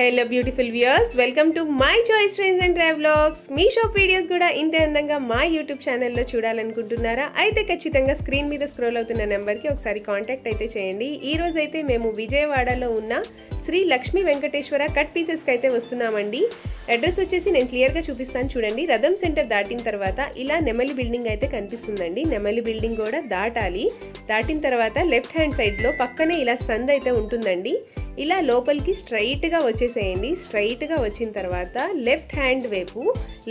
Hello beautiful viewers welcome to my choice trains and travelogues me shop videos కూడా ఇంతే అందంగా మా YouTube ఛానల్లో చూడాలనుకుంటున్నారా? అయితే ఖచ్చితంగా స్క్రీన్ మీద స్క్రోల్ అవుతున్న నెంబర్కి ఒకసారి కాంటాక్ట్ అయితే చేయండి. ఈ రోజైతే అయితే మేము విజయవాడలో ఉన్న శ్రీ లక్ష్మీ వెంకటేశ్వర కట్ పీసెస్కి అయితే వస్తున్నామండి. అడ్రస్ వచ్చేసి నేను క్లియర్గా చూపిస్తాను చూడండి. రథం సెంటర్ దాటిన తర్వాత ఇలా నెమలి బిల్డింగ్ అయితే కనిపిస్తుందండి. నెమలి బిల్డింగ్ కూడా దాటాలి. దాటిన తర్వాత లెఫ్ట్ హ్యాండ్ సైడ్లో పక్కనే ఇలా సంద్ అయితే ఉంటుందండి. ఇలా లోపలికి స్ట్రైట్గా వచ్చేసేయండి. స్ట్రైట్గా వచ్చిన తర్వాత లెఫ్ట్ హ్యాండ్ వైపు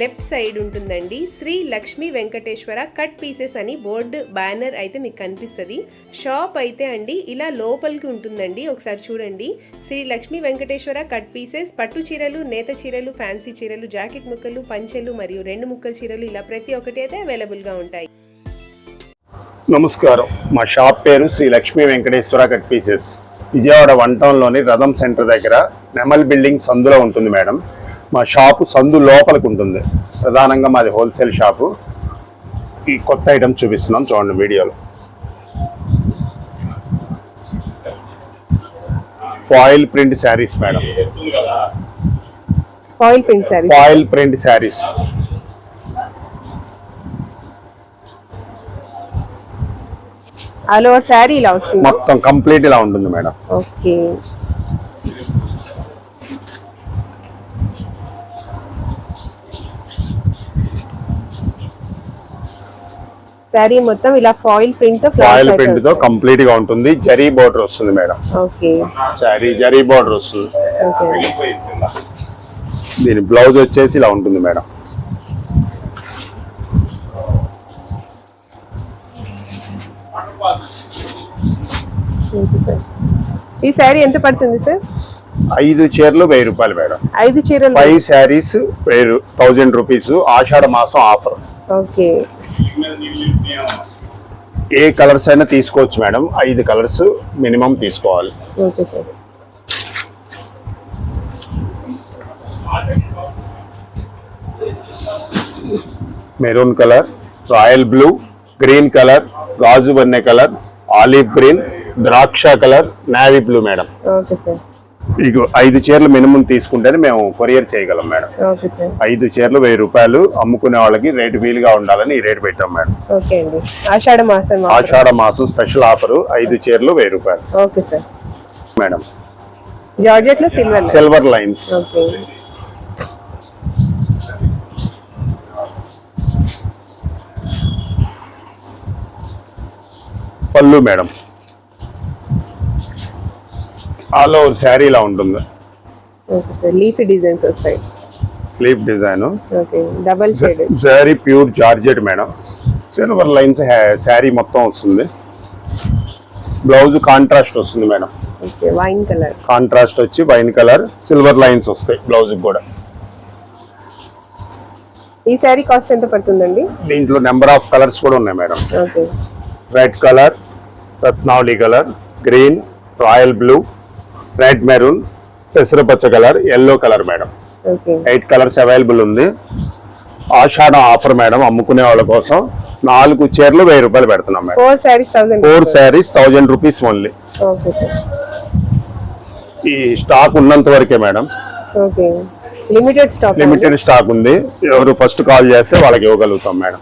లెఫ్ట్ సైడ్ ఉంటుందండి. శ్రీ లక్ష్మీ వెంకటేశ్వర కట్ పీసెస్ అని బోర్డు బ్యానర్ అయితే మీకు కనిపిస్తుంది. షాప్ అయితే అండి ఇలా లోపలికి ఉంటుందండి. ఒకసారి చూడండి. శ్రీ లక్ష్మీ వెంకటేశ్వర కట్ పీసెస్ పట్టు చీరలు నేత చీరలు ఫ్యాన్సీ చీరలు జాకెట్ ముక్కలు పంచెలు మరియు రెండు ముక్కల చీరలు ఇలా ప్రతి ఒక్కటి అయితే అవైలబుల్గా ఉంటాయి. నమస్కారం. మా షాప్ పేరు Shri Lakshmi Venkateswara cut pieces. Vijayawada one టౌన్లోని రథం సెంటర్ దగ్గర నెమల్ బిల్డింగ్ సందులో ఉంటుంది మేడం. మా షాపు సందు లోపలికి ఉంటుంది. ప్రధానంగా మాది హోల్సేల్ షాపు. ఈ కొత్త ఐటమ్ చూపిస్తున్నాం చూడండి వీడియోలో. Foil print saris madam. Foil print sari foil print saris. All over sari ఇలా వస్తుంది. మొత్తం కంప్లీట్ ఇలా ఉంటుంది మేడం. ఓకే. శారీ మొత్తం ఇలా ఫాయిల్ ప్రింట్ ఫాయిల్ ప్రింట్తో కంప్లీట్గా ఉంటుంది. జరీ బోర్డర్ వస్తుంది madam. Okay. Sari zari border వస్తుంది. దీని బ్లౌజ్ వచ్చేసి ఇలా ఉంటుంది మేడం. Okay sir? ఈ శారీ ఎంత పడుతుంది సార్? ఐదు చీరలు వెయ్యి రూపాయలు మేడం. ఐదు చీరలు. ఫైవ్ శారీస్ వెయ్యి థౌజండ్ రూపీస్ ఆషాఢ మాసం ఆఫర్. ఓకే. ఏ కలర్స్ అయినా తీసుకోవచ్చు మేడం. ఐదు కలర్స్ మినిమం తీసుకోవాలి. Okay sir. Maroon colour royal blue green colour గాజు బన్నె కలర్ ఆలివ్ గ్రీన్ ద్రాక్ష colour navy blue madam okay sir. మీకు ఐదు చీరలు మినిమం తీసుకుంటేనే మేము కొరియర్ చేయగలం మేడం ఐదు చీరలు వెయ్యి రూపాయలు అమ్ముకునే వాళ్ళకి రేటు వీలుగా ఉండాలని ఈ రేటు పెట్టాం మేడం ఆషాఢ మాసం offer. ఆషాఢ మాసం స్పెషల్ ఆఫర్ ఐదు చీరలు వెయ్యి రూపాయలు. Okay sir. మేడం జార్జెట్లో సిల్వర్ సిల్వర్ లైన్స్ పళ్ళు మేడం ఆల్ ఓవర్ శారీ ఇలా ఉంటుంది. ఓకే సార్ లీఫీ డిజైన్స్ వస్తాయి. Leaf design. Okay double shade sari pure georgette madam. Silver lines sari మొత్తం వస్తుంది. బ్లౌజ్ కాంట్రాస్ట్ వస్తుంది madam. Okay wine colour. Contrast వచ్చి wine colour silver lines వస్తాయి blouse కూడా. ఈ శారీ కాస్ట్ ఎంత పడుతుందండి? దీంట్లో నెంబర్ ఆఫ్ కలర్స్ కూడా ఉన్నాయి మేడం. ఓకే. రెడ్ కలర్ రత్నావళి colour green royal blue red maroon పెసరపచ్చ colour yellow colour madam. Eight colours available ఉంది. ఆషాఢ ఆఫర్ మేడం అమ్ముకునే వాళ్ళ కోసం నాలుగు చీరలు వెయ్యి రూపాయలు పెడుతున్నాం madam. Four saris thousand rupees only ఈ స్టాక్ ఉన్నంత వరకే madam. Okay limited stock limited stock ఉంది. ఎవరు ఫస్ట్ కాల్ చేస్తే వాళ్ళకి ఇవ్వగలుగుతాం మేడం.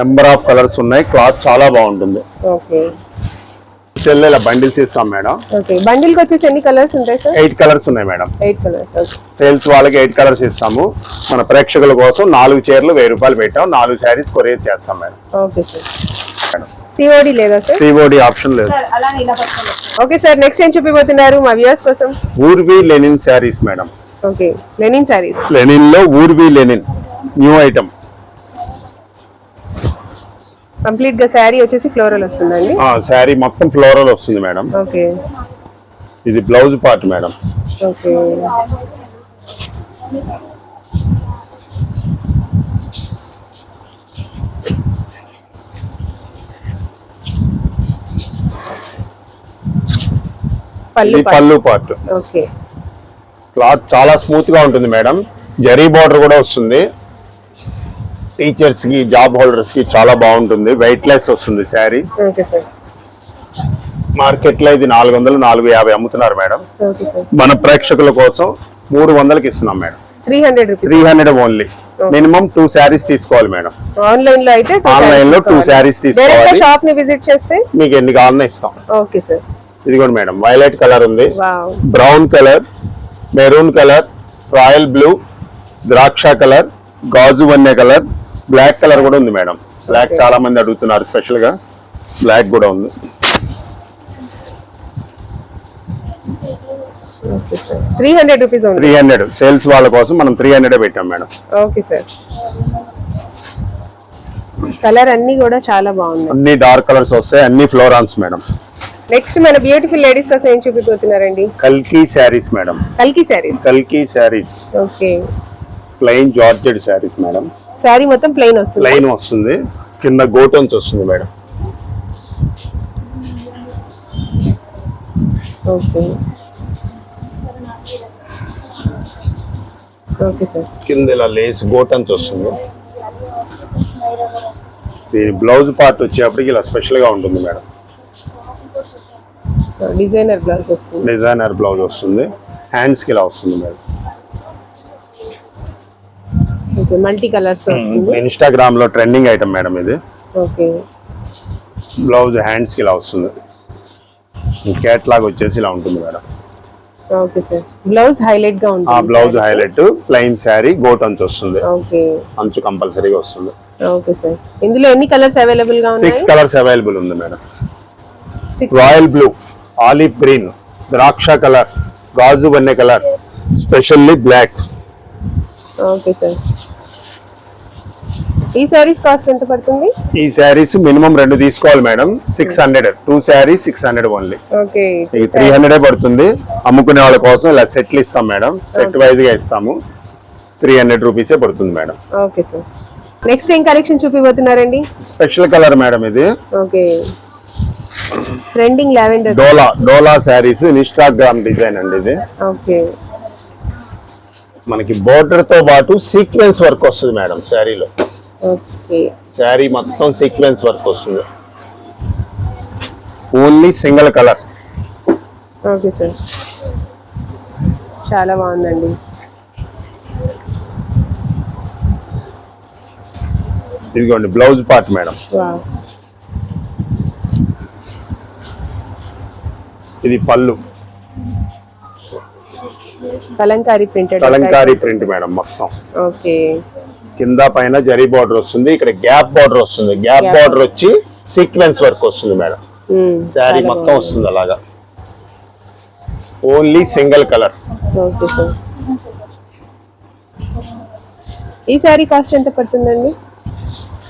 నెంబర్ ఆఫ్ కలర్స్ ఉన్నాయి. క్లాత్ చాలా బాగుంటుంది. ఇలా బండిల్స్ ఇస్తాం మేడం. ఓకే బండిల్కి వచ్చేసి ఎన్ని కలర్స్ ఉంటాయి సార్? ఎయిట్ కలర్స్ ఉన్నాయి మేడం. ఎయిట్ కలర్స్ సేల్స్ వాళ్ళకి ఎయిట్ కలర్స్ ఇస్తాము. మన ప్రేక్షకుల కోసం నాలుగు చీరలు వెయ్యి రూపాయలు పెట్టాం. నాలుగు శారీస్ కొరియర్ చేస్తాం మేడం. Okay sir. సిఓడి లేదా సార్? సిఓడి ఆప్షన్ లేదు. ఓకే సార్ నెక్స్ట్ ఏం చూపిపోతున్నారు మా వ్యూయర్స్ కోసం? Urvi linen saris madam. Okay linen saris. లెనిన్లో Urvi linen new item. కంప్లీట్గా శారీ వచ్చేసి ఫ్లోరల్ వస్తుందండి? శారీ మొత్తం ఫ్లోరల్ వస్తుంది మేడం. ఓకే. ఇది బ్లౌజ్ పార్ట్ మేడం. ఓకే. పళ్ళు పార్ట్. క్లాత్ చాలా స్మూత్గా ఉంటుంది మేడం. జరీ బార్డర్ కూడా వస్తుంది. టీచర్స్కి జాబ్ హోల్డర్స్కి చాలా బాగుంటుంది. వెయిట్ లెస్ వస్తుంది శారీ. మార్కెట్లో ఇది నాలుగు వందలు నాలుగు యాభై అమ్ముతున్నారు మేడం. మన ప్రేక్షకుల కోసం మూడు వందలకి ఇస్తున్నాం madam. Three hundred three hundred only. Minimum two saris తీసుకోవాలి మేడం. ఆన్లైన్లో అయితే ఆన్లైన్లో టూ శారీస్ తీసుకోవాలి. షాప్ని విజిట్ చేస్తే? మీకు ఎన్ని కావాలన్నా ఇస్తాం. Okay sir. ఇదిగోండి మేడం వైలెట్ కలర్ ఉంది. Brown colour maroon colour royal blue ద్రాక్ష కలర్ గాజు వన్నె కలర్ బ్లాక్ కలర్ కూడా ఉంది మేడం బ్లాక్. చాలా మంది అడుగుతున్నారు స్పెషల్గా. బ్లాక్ కూడా ఉంది. Three hundred rupees three hundred sales వాళ్ళ కోసం మనం త్రీ హండ్రెడ్ పెట్టాం మేడం ఓకే సార్ కలర్ అన్ని కూడా చాలా బాగున్నాయి. అన్ని డార్క్ కలర్స్ వస్తాయి అన్ని ఫ్లోరాన్స్ మేడం నెక్స్ట్ మన బ్యూటిఫుల్ లేడీస్ కోసం ఏం చూపిపోతున్నారండి? కల్కీ శారీస్ మేడం కల్కి saris కల్కీ saris okay plain georgette saris madam. Sari మొత్తం ప్లెయిన్ వస్తుంది. ప్లెయిన్ వస్తుంది. కింద గోటన్స్ వస్తుంది మేడం. ఓకే. Okay sir. కింద ఇలా లేస్ గోటన్స్ వస్తుంది. దీని బ్లౌజ్ పార్ట్ వచ్చేప్పటికి ఇలా స్పెషల్గా ఉంటుంది మేడం. డిజైనర్ బ్లౌజ్ వస్తుంది. డిజైనర్ బ్లౌజ్ వస్తుంది. హ్యాండ్స్కి ఇలా వస్తుంది మేడం. ఓకే మల్టీ కలర్స్ వస్తుంది. ఇన్స్టాగ్రామ్లో ట్రెండింగ్ ఐటమ్ మేడం ఇది. ఓకే. బ్లౌజ్ హ్యాండ్స్కి ఇలా వస్తుంది. కేట్లాగ్ వచ్చేసి ఇలా ఉంటుంది మేడం. Okay sir. బ్లౌజ్ హైలైట్గా ఆ ఉంటుంది బ్లౌజ్ హైలైట్ ప్లెయిన్ శారీ గోట్ అంచు వస్తుంది. ఓకే. అంచు కంపల్సరీగా వస్తుంది. Okay sir. ఇందులో ఎన్ని కలర్స్ అవైలబుల్గా ఉన్నాయి? కలర్స్ అవైలబుల్ ఉంది madam. Royal blue olive green ద్రాక్ష కలర్ గాజు బన్నె colour specially black okay sir. ఈ సారీస్ కాస్ట్ ఎంత పడుతుంది? ఈ శారీస్ మినిమం రెండు తీసుకోవాలి madam. Six hundred two saris six hundred only three hundred పడుతుంది. అమ్ముకునే వాళ్ళ కోసం ఇలా సెట్లు ఇస్తాం మేడం. సెట్ వైజ్గా ఇస్తాము. త్రీ హండ్రెడ్ రూపీసే పడుతుంది మేడం. Okay sir. నెక్స్ట్ ఏం కలెక్షన్ చూపిపోతున్నారండి స్పెషల్ కలర్ మేడం ఇది. Okay. Trending lavender dola dola saris Instagram design అండి ఇది. ఓకే. మనకి బోర్డర్తో పాటు సీక్వెన్స్ వర్క్ వస్తుంది మేడం శారీలో. శారీ మొత్తం సీక్వెన్స్ వర్క్ వస్తుంది. Only single colour okay sir చాలా బాగుందండి. ఇదిగోండి బ్లౌజ్ పార్ట్ మేడం ఇది పళ్ళు. Kalamkari printed Kalamkari print madam మొత్తం. ఓకే కింద పైన జరీ బార్డర్ వస్తుంది ఇక్కడ గ్యాప్ బార్డర్ వస్తుంది గ్యాప్. బార్డర్ వచ్చి సీక్వెన్స్ వర్క్ వస్తుంది మేడం. శారీ మొత్తం. వస్తుంది అలాగా ఓన్లీ సింగిల్ కలర్ ఈ శారీ కాస్ట్ ఎంత పడుతుందండి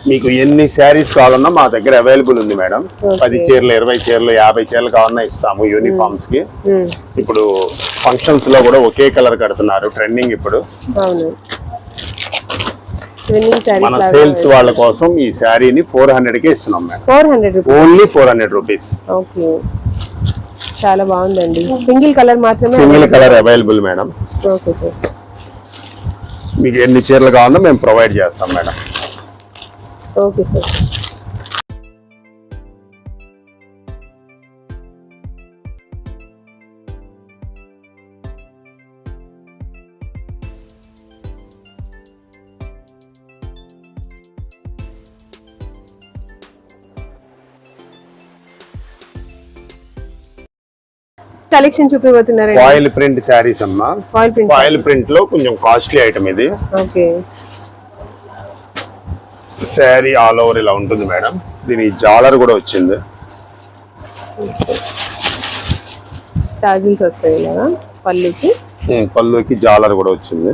మీకు ఎన్ని శారీస్ కావాలన్నా మా దగ్గర అవైలబుల్ ఉంది మేడం. పది చీరలు ఇరవై చీరలు యాభై చీరలు కావాలన్నా ఇస్తాము యూనిఫామ్స్కి. ఇప్పుడు ఫంక్షన్స్లో కూడా ఒకే కలర్ కడుతున్నారు ట్రెండింగ్ ఇప్పుడు మన సేల్స్ వాళ్ళ కోసం ఈ శారీని ఫోర్ హండ్రెడ్కి ఇస్తున్నాం madam four hundred rupees only four hundred rupees okay చాలా బాగుందండి. సింగిల్ కలర్ మాత్రమే single colour available madam okay sir మీకు ఎన్ని చీరలు కావాలన్నా మేము ప్రొవైడ్ చేస్తాం మేడం ఓకే సార్ కలెక్షన్ చూపిపోతున్నారండి ఫాయిల్ ప్రింట్ శారీస్ అమ్మా. ఫాయిల్ ప్రింట్ ఫాయిల్ ప్రింట్లో కొంచెం కాస్ట్లీ ఐటమ్ ఇది. ఓకే. శారీ ఆల్ ఓవర్ ఇలా ఉంటుంది మేడం. దీని జాలర్ కూడా వచ్చింది. టాజిల్స్ వస్తాయి కదా పళ్ళుకి. ఉమ్, పళ్ళుకి జాలర్ కూడా వచ్చింది.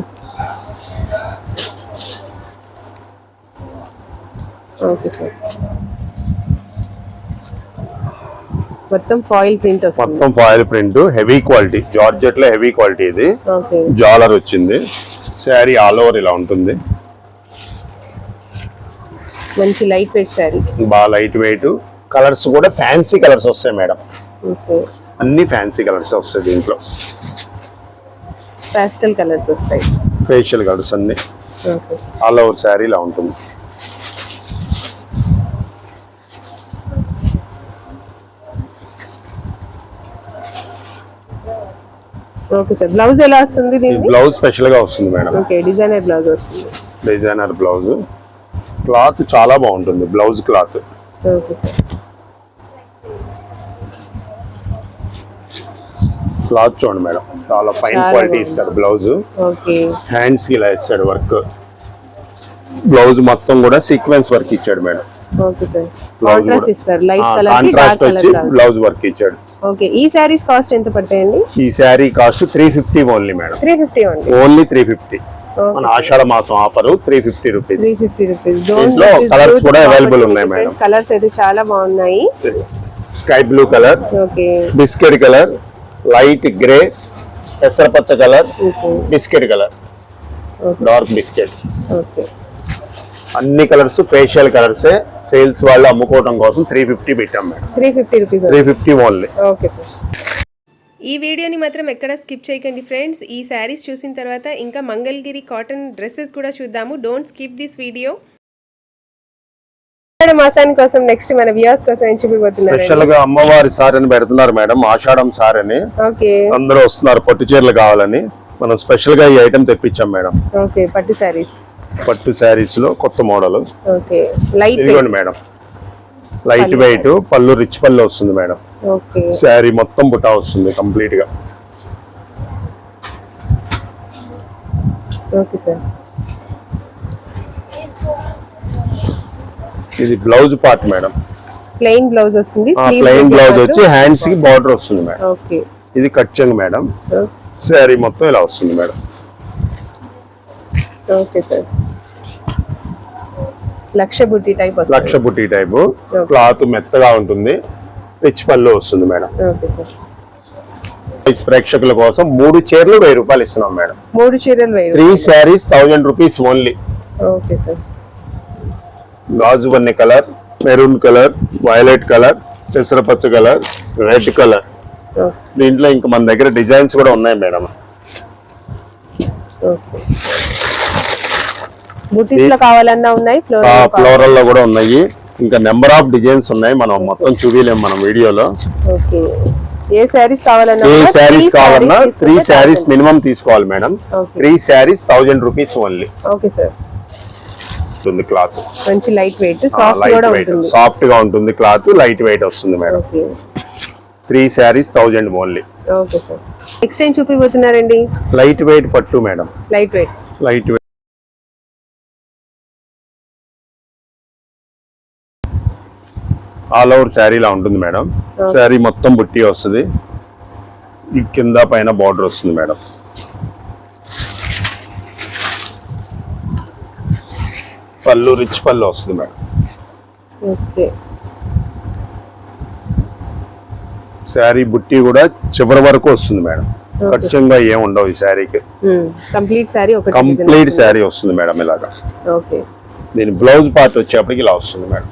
Okay sir. మొత్తం ఫాయిల్ ప్రింట్ మొత్తం ఫాయిల్ ప్రింట్ హెవీ క్వాలిటీ జార్జెట్లో హెవీ క్వాలిటీ ఇది. జాలర్ వచ్చింది. శారీ ఆల్ ఓవర్ ఇలా ఉంటుంది. మంచి లైట్ వెయిట్ శారీ. బాగా లైట్ వెయిట్. కలర్స్ కూడా ఫ్యాన్సీ కలర్స్ వస్తాయి మేడం. అన్ని ఫ్యాన్సీ కలర్స్ వస్తాయి దీంట్లో. పాస్టల్ కలర్స్ వస్తాయి. ఫేషియల్ కలర్స్ అన్ని. ఆల్ ఓవర్ శారీ ఇలా ఉంటుంది. ఓకే సార్ బ్లౌజ్ ఎలా వస్తుంది దీనికి? బ్లౌజ్ స్పెషల్గా వస్తుంది మేడం. ఓకే డిజైనర్ బ్లౌజ్ వస్తుంది. డిజైనర్ బ్లౌజ్ క్లాత్ చాలా బాగుంటుంది blouse cloth okay sir cloth చూడండి మేడం చాలా ఫైన్ క్వాలిటీ. ఇస్తాడు బ్లౌజ్ హ్యాండ్స్ ఇలా ఇస్తాడు వర్క్ బ్లౌజ్ మొత్తం కూడా సీక్వెన్స్ వర్క్ ఇచ్చాడు madam. Okay sir blouse contrast ఇస్తారు లైట్ కలర్కి డార్క్ కాంట్రాస్ట్ కలర్ వచ్చి బ్లౌజ్ బ్లౌజ్ వర్క్ ఇచ్చాడు. ఓకే ఈ కాస్ట్ ఎంత పడతాయండి? ఈ sari cost three fifty only madam three fifty only only three fifty మన ఆషాఢ మాసం ఆఫర్ త్రీ ఫిఫ్టీ రూపీస్ దీంట్లో colours కూడా available ఉన్నాయి మేడం. కలర్స్ అయితే చాలా బాగున్నాయి. Sky blue colour biscuit colour light grey పెసరపచ్చ colour biscuit colour dark biscuit okay అన్ని colours facial కలర్సే సేల్స్ వాళ్ళు అమ్ముకోవడం కోసం త్రీ ఫిఫ్టీ పెట్టాం madam. Three fifty rupees three fifty only okay sir ఈ వీడియోని మాత్రం ఎక్కడ స్కిప్ చేయకండి ఫ్రెండ్స్ ఈ శారీస్ చూసిన తర్వాత ఇంకా మంగళగిరి కాటన్ డ్రెస్సెస్ కూడా చూద్దాము. డోంట్ స్కిప్ దిస్ వీడియో మాసాని కోసం నెక్స్ట్ మన వ్యూస్ కోసం ఏం చూపిపోతున్నారు స్పెషల్గా అమ్మవారి సార్ అని పెడుతున్నారు మేడం ఆషాఢం సార్ అని. అందరూ వస్తున్నారు పట్టు చీరలు కావాలని. మనం స్పెషల్గా ఈ ఐటమ్ తెప్పించాం మేడం. ఓకే పట్టు శారీస్ పట్టు శారీస్లో కొత్త మోడల్. ఇదిగోండి మేడం. లైట్ వెయిట్ పళ్ళు రిచ్ పళ్ళు వస్తుంది మేడం. శారీ మొత్తం బుటా వస్తుంది కంప్లీట్గా. Okay sir. ఇది blouse part madam. Plain blouse వస్తుంది ప్లెయిన్ బ్లౌజ్ వచ్చి హ్యాండ్స్కి బార్డర్ వస్తుంది మేడం. ఇది కట్ చెంగ్ మేడం. శారీ మొత్తం ఇలా వస్తుంది మేడం. Okay sir. లక్ష బుట్టి టైప్ లక్ష వస్తుంది బుట్టి టైపు క్లాత్ మెత్తగా ఉంటుంది. రిచ్ పళ్ళు వస్తుంది మేడం. Okay sir. ప్రైస్ ప్రేక్షకుల కోసం మూడు చీరలు వెయ్యి రూపాయలు ఇస్తున్నాం మేడం. మూడు చీరలు three saris thousand rupees only okay sir. గాజు వన్నె colour maroon colour violet colour పెసరపచ్చ colour red colour. దీంట్లో ఇంకా మన దగ్గర డిజైన్స్ కూడా ఉన్నాయి మేడం. ఓకే. బుటీస్లో కావాలన్నా ఉన్నాయి ఫ్లోర్ ఫ్లోరల్లో కూడా ఉన్నాయి. ఇంకా నెంబర్ ఆఫ్ డిజైన్స్ ఉన్నాయి. మనం మొత్తం చూడలేం మనం వీడియోలో. ఏ శారీస్ కావాలన్నా ఏ శారీస్ కావాలన్నా త్రీ శారీస్. మినిమం తీసుకోవాలి madam. Three saris thousand rupees only okay sir ఉంటుంది క్లాత్. మంచి లైట్ వెయిట్ లైట్ వెయిట్ సాఫ్ట్గా ఉంటుంది. క్లాత్ లైట్ వెయిట్ వస్తుంది madam. Three saris thousand only next ఏం చూపిపోతున్నారండి లైట్ వెయిట్ పట్టు madam. Light weight light weight all over sari లా ఉంటుంది madam. Sari మొత్తం బుట్టి వస్తుంది. ఈ కింద పైన బార్డర్ వస్తుంది మేడం. పళ్ళు రిచ్ పళ్ళు వస్తుంది మేడం. శారీ బుట్టి కూడా చివరి వరకు వస్తుంది మేడం. ఖచ్చితంగా ఏం ఉండవు ఈ శారీకి. కంప్లీట్ శారీ ఒకటి కంప్లీట్ శారీ వస్తుంది మేడం ఇలాగా. ఓకే దీని బ్లౌజ్ పార్ట్ వచ్చేప్పటికి ఇలా వస్తుంది మేడం.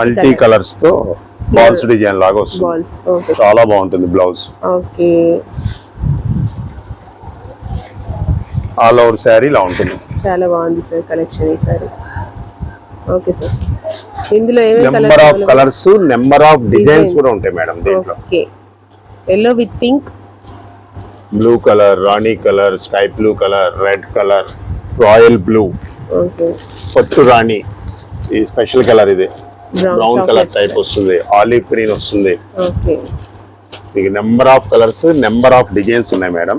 మల్టీ కలర్స్తో బాల్స్ డిజైన్ లాగా వస్తుంది. చాలా బాగుంటుంది blouse. Okay. All over sari ఇలా ఉంటుంది. చాలా బాగుంది సార్ కలెక్షన్ ఈ సారీ. Okay sir. ఇందులో number of colours number of designs. కూడా ఉంటాయి మేడం దీంట్లో. Okay. Yellow with pink blue colour Rani colour sky blue colour red colour royal blue okay. పట్టు రాణి. ఈ స్పెషల్ కలర్ ఇది. బ్రౌన్ కలర్ టైప్ వస్తుంది olive green వస్తుంది. మీకు number of colours number of designs ఉన్నాయి మేడం.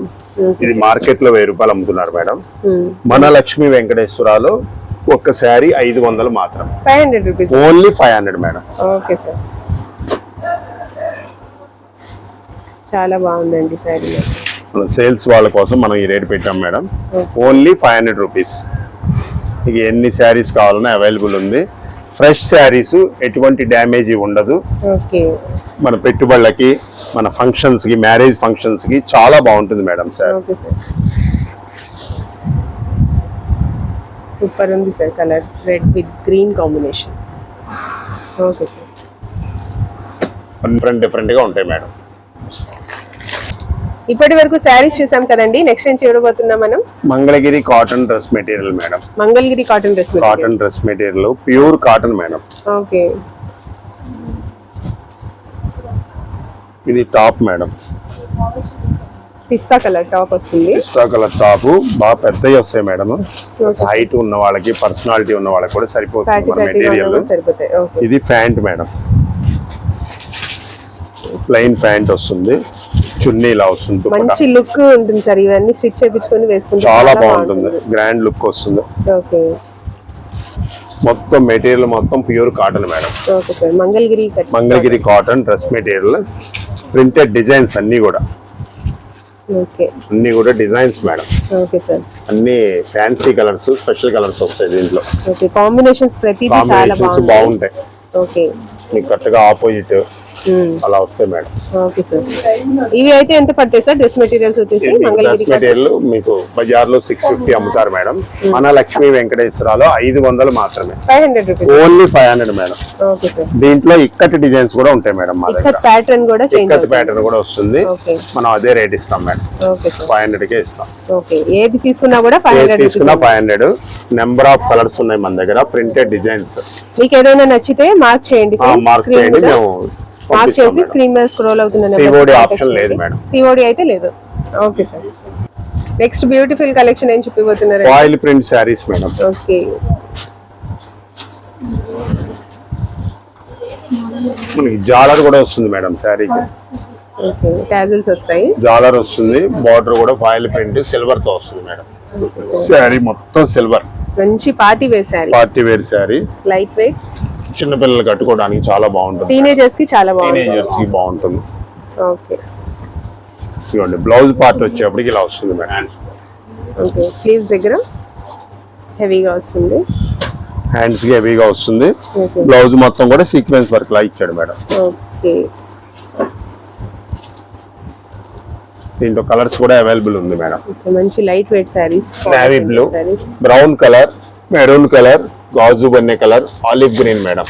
ఇది మార్కెట్లో వెయ్యి రూపాయలు అమ్ముతున్నారు మేడం. మన లక్ష్మీ వెంకటేశ్వరాలో ఒక్క శారీ ఐదు వందలు మాత్రం. Five hundred rupees only five hundred madam. Okay sir చాలా బాగుందండి శారీ. మన సేల్స్ వాళ్ళ కోసం మనం ఈ రేట్ పెట్టాం madam. Only five hundred rupees మీకు ఎన్ని శారీస్ కావాలన్నా అవైలబుల్ ఉంది. ఫ్రెష్ శారీస్ ఎటువంటి డ్యామేజ్ ఉండదు. ఓకే. మన పెట్టుబడులకి మన ఫంక్షన్స్కి మ్యారేజ్ ఫంక్షన్స్కి చాలా బాగుంటుంది madam sir. Okay sir. Super ఉంది sir colour. Red with green combination okay sir. Different డిఫరెంట్గా ఉంటాయి మేడం. ఇప్పటి వరకు శారీస్ చూసాం కదండి. నెక్స్ట్ ఏం చూడబోతున్నాం మనం? Mangalagiri cotton dress material madam Mangalagiri cotton dress cotton dress material pure cotton madam okay. ఇది టాప్ మేడం పిస్తా కలర్ టాప్ వస్తుంది. పిస్తా కలర్ టాప్ బాగా పెద్దవి వస్తాయి మేడం హైట్ ఉన్న వాళ్ళకి పర్సనాలిటీ ఉన్న వాళ్ళకి కూడా సరిపోతుంది మెటీరియల్ ఇది ఫ్యాంట్ మేడం ప్లెయిన్ ఫ్యాంట్ వస్తుంది. చున్నీ ఇలా వస్తుంది. మంచి లుక్ ఉంటుంది సార్. ఇవన్నీ స్టిచ్ చేయించుకొని వేసుకుంటే చాలా బాగుంటుంది. గ్రాండ్ లుక్ వస్తుంది. ఓకే. మొత్తం మెటీరియల్ మొత్తం pure cotton madam. Okay sir. Mangalagiri Mangalagiri cotton dress material printed designs అన్ని కూడా. ఓకే. అన్ని కూడా డిజైన్స్ మేడం. Okay sir. అన్ని ఫ్యాన్సీ కలర్స్ స్పెషల్ కలర్స్ వస్తాయి దీంట్లో. ఓకే. కాంబినేషన్స్ బాగుంటాయి. ఓకే. మీకు కరెక్ట్గా ఆపోజిట్. అలా వస్తాయి మేడం. ఓకే సార్ ఇవి అయితే ఎంత పడతాయి సార్ డ్రెస్ మెటీరియల్స్ వచ్చేసి డ్రెస్ మెటీరియల్ మీకు బజార్లో సిక్స్ ఫిఫ్టీ అమ్ముతారు మేడం. మన లక్ష్మీ వెంకటేశ్వరలో ఐదు వందలు మాత్రమే. Five hundred rupees only five hundred madam. Okay sir దీంట్లో ఇక్కటి డిజైన్స్ కూడా ఉంటాయి మేడం మా దగ్గర. ప్యాటర్న్ కూడా చేంజ్ ఇక్కత్ ప్యాటర్న్ కూడా వస్తుంది. మనం అదే రేట్ ఇస్తాం మేడం. ఫైవ్ హండ్రెడ్ కే ఇస్తాం. ఓకే ఏది తీసుకున్నా కూడా ఫైవ్ హండ్రెడ్ తీసుకున్నా five hundred number of colours ఉన్నాయి మన దగ్గర ప్రింటెడ్ డిజైన్స్ మీకు ఏదైనా నచ్చితే మార్క్ చేయండి మార్క్ చేయండి మేము పంపిస్తాం చేసి. స్క్రీన్ మీద స్క్రోల్ అవుతుంది COD option లేదు మేడం. సిఓడి అయితే లేదు. Okay sir next beautiful collection ఏం చూపిపోతున్నారు foil print saris madam. Okay మనకి జాలర్ కూడా వస్తుంది మేడం శారీకి టాజిల్స్ వస్తాయి. జాలర్ వస్తుంది బార్డర్ కూడా ఫాయిల్ ప్రింట్ సిల్వర్తో వస్తుంది మేడం. శారీ మొత్తం సిల్వర్ మంచి party wear sari party wear sari light weight చిన్నపిల్లలు కట్టుకోవడానికి చాలా బాగుంటుంది. టీనేజర్స్కి చాలా బాగుంది టీనేజర్స్కి బాగుంటుంది. ఓకే. ఇవ్వండి బ్లౌజ్ పార్ట్ వచ్చేప్పటికి ఇలా వస్తుంది మేడం. ఓకే స్లీవ్స్ దగ్గర హెవీగా వస్తుంది. హ్యాండ్స్కి హెవీగా వస్తుంది. బ్లౌజ్ మొత్తం కూడా సీక్వెన్స్ వర్క్ లా ఇచ్చాడు మేడం. ఓకే. దీంట్లో కలర్స్ కూడా అవైలబుల్ ఉంది మేడం. మంచి light weight saris navy blue brown colour maroon colour గాజు బన్నే colour olive green madam.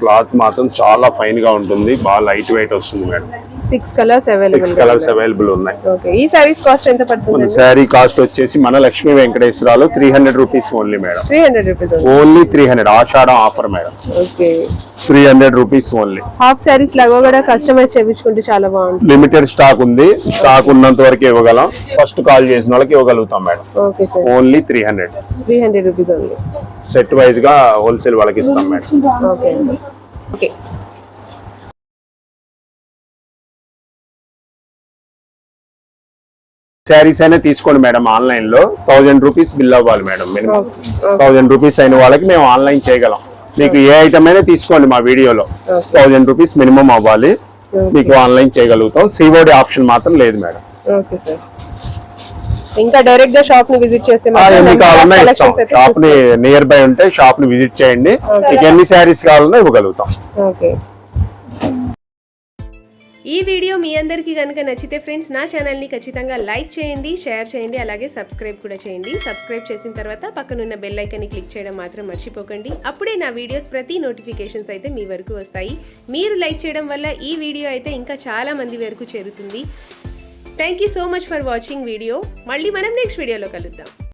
Cloth మాత్రం చాలా ఫైన్గా ఉంటుంది బాగా లైట్ వెయిట్ వస్తుంది madam. Six colours available colours available ఉన్నాయి. ఓకే ఈ శారీస్ కాస్ట్ ఎంత మన పడుతుంది శారీ కాస్ట్ వచ్చేసి మన Lakshmi Venkateswarlu three hundred rupees only madam three hundred rupees only three hundred Ashadham offer madam okay three hundred rupees only half saris లాగా కూడా customise చేయించుకుంటే చాలా బాగుంటుంది. లిమిటెడ్ స్టాక్ ఉంది. స్టాక్ ఉన్నంత వరకు ఇవ్వగలం. ఫస్ట్ కాల్ చేసిన వాళ్ళకి ఇవ్వగలుగుతాం madam okay sir only three hundred three hundred rupees ఉంది సెట్ వైజ్గా హోల్సేల్ వాళ్ళకి ఇస్తాం మేడం ఓకే ఓకే శారీస్ అయినా తీసుకోండి మేడం ఆన్లైన్లో థౌజండ్ రూపీస్ బిల్ అవ్వాలి మేడం మినిమం. థౌజండ్ రూపీస్ అయిన వాళ్ళకి మేము ఆన్లైన్ చేయగలం. మీకు ఏ ఐటమ్ అయినా తీసుకోండి మా వీడియోలో. థౌజండ్ రూపీస్ మినిమం అవ్వాలి. మీకు ఆన్లైన్ చేయగలుగుతాం. సిఓడి ఆప్షన్ మాత్రం లేదు మేడం. ఇంకా డైరెక్ట్గా షాప్ని విజిట్ షాప్ని నియర్ బై ఉంటే షాప్ని విజిట్ చేయండి. మీకు ఎన్ని శారీస్ కావాలన్నా ఇవ్వగలుగుతాం. ఓకే. ఈ వీడియో మీ అందరికీ కనుక నచ్చితే ఫ్రెండ్స్ నా ఛానల్ని ఖచ్చితంగా లైక్ చేయండి షేర్ చేయండి అలాగే సబ్స్క్రైబ్ కూడా చేయండి. సబ్స్క్రైబ్ చేసిన తర్వాత పక్కనున్న బెల్ ఐకాన్ని క్లిక్ చేయడం మాత్రం మర్చిపోకండి. అప్పుడే నా వీడియోస్ ప్రతి నోటిఫికేషన్స్ అయితే మీ వరకు వస్తాయి. మీరు లైక్ చేయడం వల్ల ఈ వీడియో అయితే ఇంకా చాలా మంది వరకు చేరుతుంది. Thank you so much for watching video. మళ్ళీ మనం నెక్స్ట్ వీడియోలో కలుద్దాం.